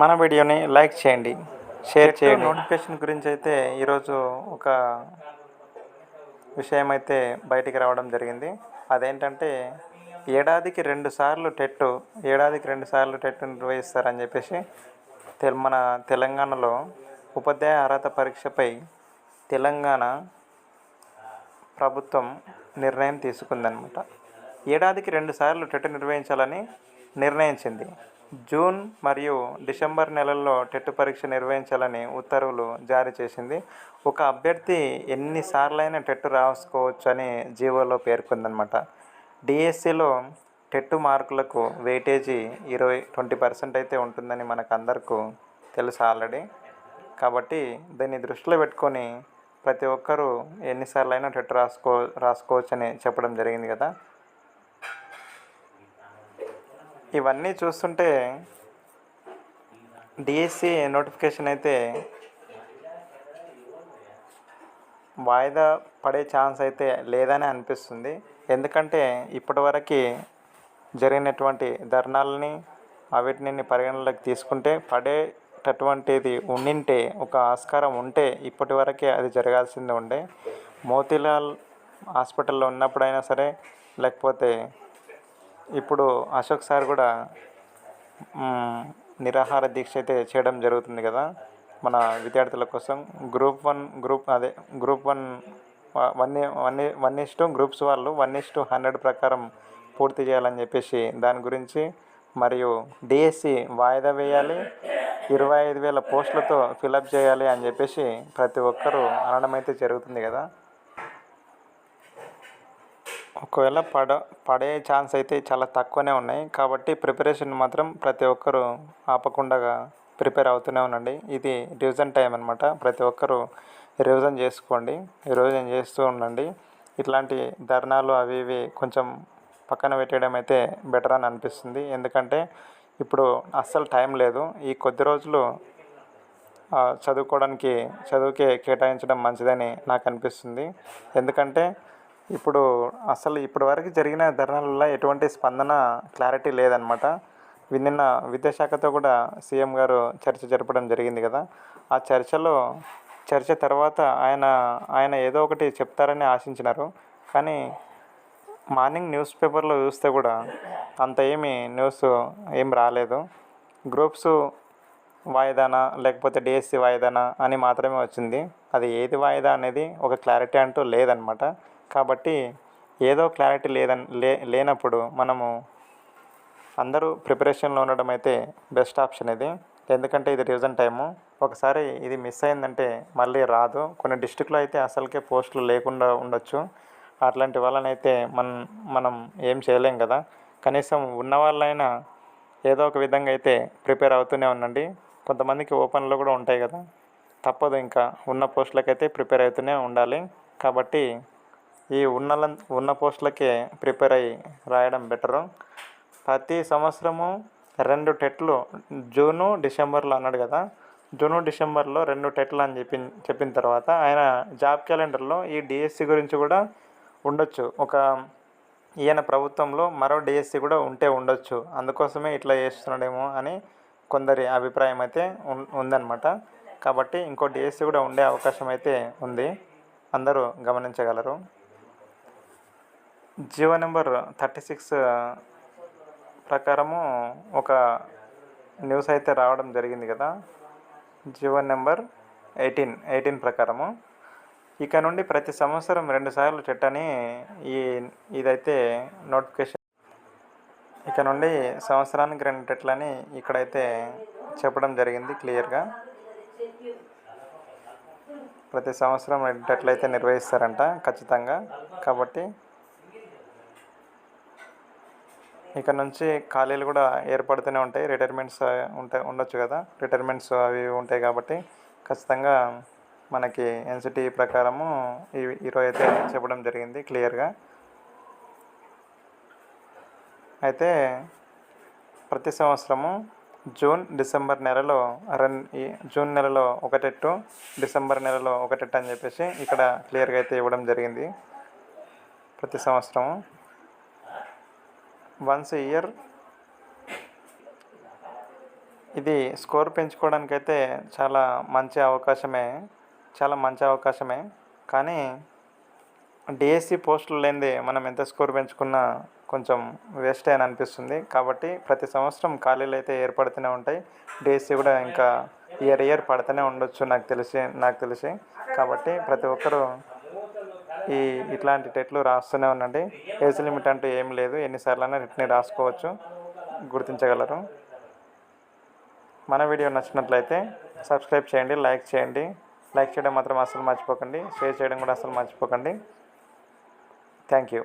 మన వీడియోని లైక్ చేయండి షేర్ చేయండి. నోటిఫికేషన్ గురించి అయితే ఈరోజు ఒక విషయం అయితే బయటికి రావడం జరిగింది. అదేంటంటే ఏడాదికి రెండు సార్లు టెట్ ఏడాదికి రెండు సార్లు టెట్ నిర్వహిస్తారని చెప్పేసి తెల్ మన తెలంగాణలో ఉపాధ్యాయ అర్హత పరీక్షపై తెలంగాణ ప్రభుత్వం నిర్ణయం తీసుకుందనమాట. ఏడాదికి రెండు సార్లు టెట్ నిర్వహించాలని నిర్ణయించింది. జూన్ మరియు డిసెంబర్ నెలల్లో టెట్ పరీక్ష నిర్వహించాలని ఉత్తర్వులు జారీ చేసింది. ఒక అభ్యర్థి ఎన్నిసార్లైనా టెట్ రాసుకోవచ్చు అని జీవోలో పేర్కొందనమాట డిఎస్సిలో టెట్ మార్కులకు వెయిటేజీ ఇరవై ట్వంటీ పర్సెంట్ అయితే ఉంటుందని మనకు అందరికీ తెలుసు ఆల్రెడీ. కాబట్టి దీన్ని దృష్టిలో పెట్టుకొని ప్రతి ఒక్కరూ ఎన్నిసార్లు అయినా టెట్ రాసుకో రాసుకోవచ్చు అని చెప్పడం జరిగింది కదా. ఇవన్నీ చూస్తుంటే డిఎస్సి నోటిఫికేషన్ అయితే వాయిదా పడే ఛాన్స్ అయితే లేదని అనిపిస్తుంది. ఎందుకంటే ఇప్పటివరకు జరిగినటువంటి ధర్నాలని అవిటిని పరిగణలోకి తీసుకుంటే పడేటటువంటిది ఉండింటే ఒక ఆస్కారం ఉంటే ఇప్పటి వరకే అది జరగాల్సింది ఉండే. మోతీలాల్ హాస్పిటల్లో ఉన్నప్పుడైనా సరే లేకపోతే ఇప్పుడు అశోక్ సార్ కూడా నిరాహార దీక్ష అయితే చేయడం జరుగుతుంది కదా. మన విద్యార్థుల కోసం గ్రూప్ వన్ గ్రూప్ అదే group one one one one is to groups వాళ్ళు వన్ ఇస్ టు హండ్రెడ్ ప్రకారం పూర్తి చేయాలని చెప్పేసి దాని గురించి మరియు డిఎస్సి వాయిదా వేయాలి ఇరవై ఐదు వేల పోస్టులతో ఫిలప్ చేయాలి అని చెప్పేసి ప్రతి ఒక్కరూ అనడం అయితే జరుగుతుంది కదా. ఒకవేళ పడ పడే ఛాన్స్ అయితే చాలా తక్కువనే ఉన్నాయి. కాబట్టి ప్రిపరేషన్ మాత్రం ప్రతి ఒక్కరూ ఆపకుండా ప్రిపేర్ అవుతూనే ఉండండి. ఇది రివిజన్ టైం అనమాట ప్రతి ఒక్కరూ రివిజన్ చేసుకోండి. రివిజన్ చేస్తూ ఉండండి. ఇట్లాంటి ధర్నాలు అవి ఇవి కొంచెం పక్కన పెట్టేయడం అయితే బెటర్ అని అనిపిస్తుంది. ఎందుకంటే ఇప్పుడు అస్సలు టైం లేదు. ఈ కొద్ది రోజులు చదువుకోవడానికి చదువుకే కేటాయించడం మంచిదని నాకు అనిపిస్తుంది. ఎందుకంటే ఇప్పుడు అసలు ఇప్పటి వరకు జరిగిన ధర్నాలలో ఎటువంటి స్పందన క్లారిటీ లేదనమాట నిన్న విద్యాశాఖతో కూడా సీఎం గారు చర్చ జరపడం జరిగింది కదా. ఆ చర్చలో చర్చ తర్వాత ఆయన ఆయన ఏదో ఒకటి చెప్తారని ఆశించినారు. కానీ మార్నింగ్ న్యూస్ పేపర్లో చూస్తే కూడా అంత ఏమీ న్యూస్ ఏం రాలేదు. గ్రూప్స్ వాయిదానా లేకపోతే డిఎస్సి వాయిదానా అని మాత్రమే వచ్చింది. అది ఏది వాయిదా అనేది ఒక క్లారిటీ అంటూ లేదనమాట కాబట్టి ఏదో క్లారిటీ లేదని లే లేనప్పుడు మనము అందరూ ప్రిపరేషన్లో ఉండడం అయితే బెస్ట్ ఆప్షన్ ఇది. ఎందుకంటే ఇది రివిజన్ టైము ఒకసారి ఇది మిస్ అయిందంటే మళ్ళీ రాదు. కొన్ని డిస్టిక్లో అయితే అసలుకే పోస్టులు లేకుండా ఉండొచ్చు. అట్లాంటి వాళ్ళనైతే మనం మనం ఏం చేయలేం కదా. కనీసం ఉన్న వాళ్ళైనా ఏదో ఒక విధంగా అయితే ప్రిపేర్ అవుతూనే ఉండండి. కొంతమందికి ఓపెన్లో కూడా ఉంటాయి కదా. తప్పదు ఇంకా. ఉన్న పోస్టులకైతే ప్రిపేర్ అవుతూనే ఉండాలి. కాబట్టి ఈ ఉన్న ఉన్న పోస్టులకే ప్రిపేర్ అయ్యి రాయడం బెటరు. ప్రతి సంవత్సరము రెండు టెట్లు జూను డిసెంబర్లో అన్నాడు కదా. జూను డిసెంబర్లో రెండు టెట్లు అని చెప్పి చెప్పిన తర్వాత ఆయన జాబ్ క్యాలెండర్లో ఈ డిఎస్సి గురించి కూడా ఉండొచ్చు. ఒక ఈయన ప్రభుత్వంలో మరో డిఎస్సి కూడా ఉంటే ఉండొచ్చు. అందుకోసమే ఇట్లా చేస్తున్నాడేమో అని కొందరి అభిప్రాయం అయితే ఉందన్నమాట. కాబట్టి ఇంకో డిఎస్సి కూడా ఉండే అవకాశం అయితే ఉంది. అందరూ గమనించగలరు. జియో నెంబర్ థర్టీ సిక్స్ ప్రకారము ఒక న్యూస్ అయితే రావడం జరిగింది కదా. జియో నెంబర్ ఎయిటీన్ ఎయిటీన్ ప్రకారము. ఇక నుండి ప్రతి సంవత్సరం రెండు సార్లు టెట్ అని ఈ ఇదైతే నోటిఫికేషన్. ఇక నుండి సంవత్సరానికి రెండు టెట్లని ఇక్కడైతే చెప్పడం జరిగింది క్లియర్గా. ప్రతి సంవత్సరం రెండు టెట్లు అయితే నిర్వహిస్తారంట ఖచ్చితంగా. కాబట్టి ఇక నుంచి ఖాళీలు కూడా ఏర్పడుతూనే ఉంటాయి. రిటైర్మెంట్స్ ఉంటాయి ఉండొచ్చు కదా. రిటైర్మెంట్స్ అవి ఇవి ఉంటాయి కాబట్టి ఖచ్చితంగా మనకి ఎన్సిటీ ప్రకారము ఈ ఈరోజు అయితే చెప్పడం జరిగింది క్లియర్గా. అయితే ప్రతి సంవత్సరము జూన్ డిసెంబర్ నెలలో రన్ ఈ జూన్ నెలలో ఒకటెట్టు డిసెంబర్ నెలలో ఒకటెట్టు అని చెప్పేసి ఇక్కడ క్లియర్గా అయితే ఇవ్వడం జరిగింది ప్రతి సంవత్సరము. వన్స్ ఇయర్ ఇది స్కోర్ పెంచుకోవడానికైతే చాలా మంచి అవకాశమే చాలా మంచి అవకాశమే. కానీ డిఎస్సి పోస్టులు లేనిదే మనం ఎంత స్కోర్ పెంచుకున్నా కొంచెం వేస్ట్ అని అనిపిస్తుంది. కాబట్టి ప్రతి సంవత్సరం ఖాళీలు అయితే ఏర్పడుతూనే ఉంటాయి. డిఎస్సి కూడా ఇంకా ఇయర్ ఇయర్ పడుతూనే ఉండొచ్చు నాకు తెలిసి నాకు తెలిసి. కాబట్టి ప్రతి ఒక్కరూ ఈ ఇట్లాంటి టెట్లు రాస్తూనే ఉండండి. ఏజ్ లిమిట్ అంటూ ఏం లేదు. ఎన్నిసార్లు అయినా రిట్ని రాసుకోవచ్చు. గుర్తించగలరు. మన వీడియో నచ్చినట్లయితే సబ్స్క్రైబ్ చేయండి లైక్ చేయండి. లైక్ చేయడం మాత్రం అసలు మర్చిపోకండి. షేర్ చేయడం కూడా అసలు మర్చిపోకండి. Thank you.